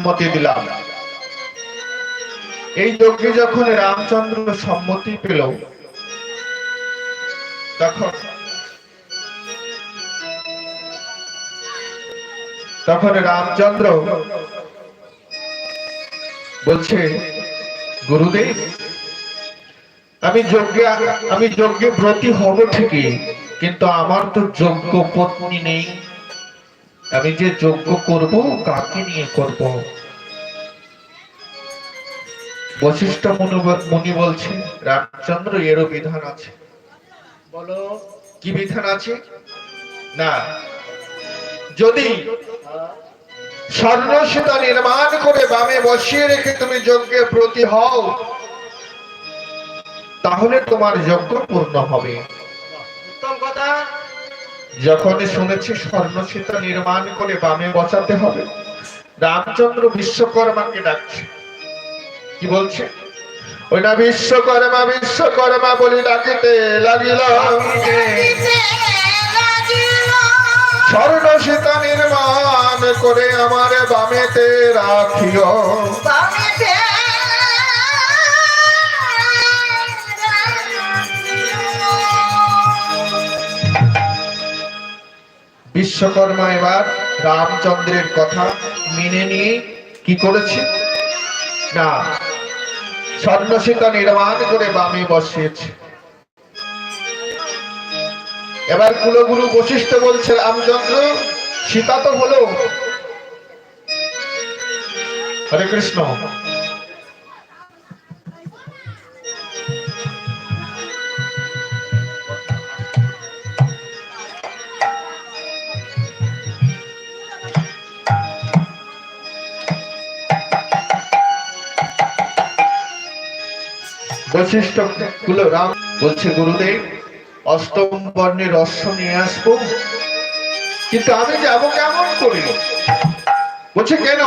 সম্মতি দিলাম। এই যজ্ঞে যখন রামচন্দ্র সম্মতি পেল, তখন তখন রামচন্দ্র বলছে, গুরুদেব, আমি যজ্ঞে আমি যজ্ঞে ব্রতী হব ঠিকই, কিন্তু আমার তো যোগ্য পত্নী নেই। আমি যে যজ্ঞ করব, কাকে নিয়ে করব? বশিষ্ঠ মুনি- বলছে, রামচন্দ্র, এরও বিধান আছে। বলো, কি বিধান আছে? না। যদি স্বর্ণ সীতা নির্মাণ করে বামে বসিয়ে রেখে তুমি যজ্ঞের প্রতি হও, তাহলে তোমার যজ্ঞ পূর্ণ হবে। যখন শুনেছি স্বর্ণ সীতা নির্মাণ করে বামে বসাতে হবে, রামচন্দ্র বিশ্বকর্মাকে ডাকছে। কি বলছে? ওই না বিশ্বকর্মা বিশ্বকর্মা বলি ডাকিতে লাগিল। স্বর্ণ সীতা নির্মাণ করে আমার বামেতে রাখিও বিশ্বকর্মা এবার রামচন্দ্রের কথা মেনে নিয়ে কি করেছে? না স্বর্ণ সীতা নির্মাণ করে বামে বসিয়েছে। এবার কুলগুরু বশিষ্ঠ বলছে, রামচন্দ্র, সীতা তো হলো। হরে কৃষ্ণ। বশিষ্ঠগুলো রাম বলছে, গুরুদেব, অষ্টম বর্ণের রস্য নিয়ে আসব। কিন্তু আমি যাব কেমন করি বলছে, কেন?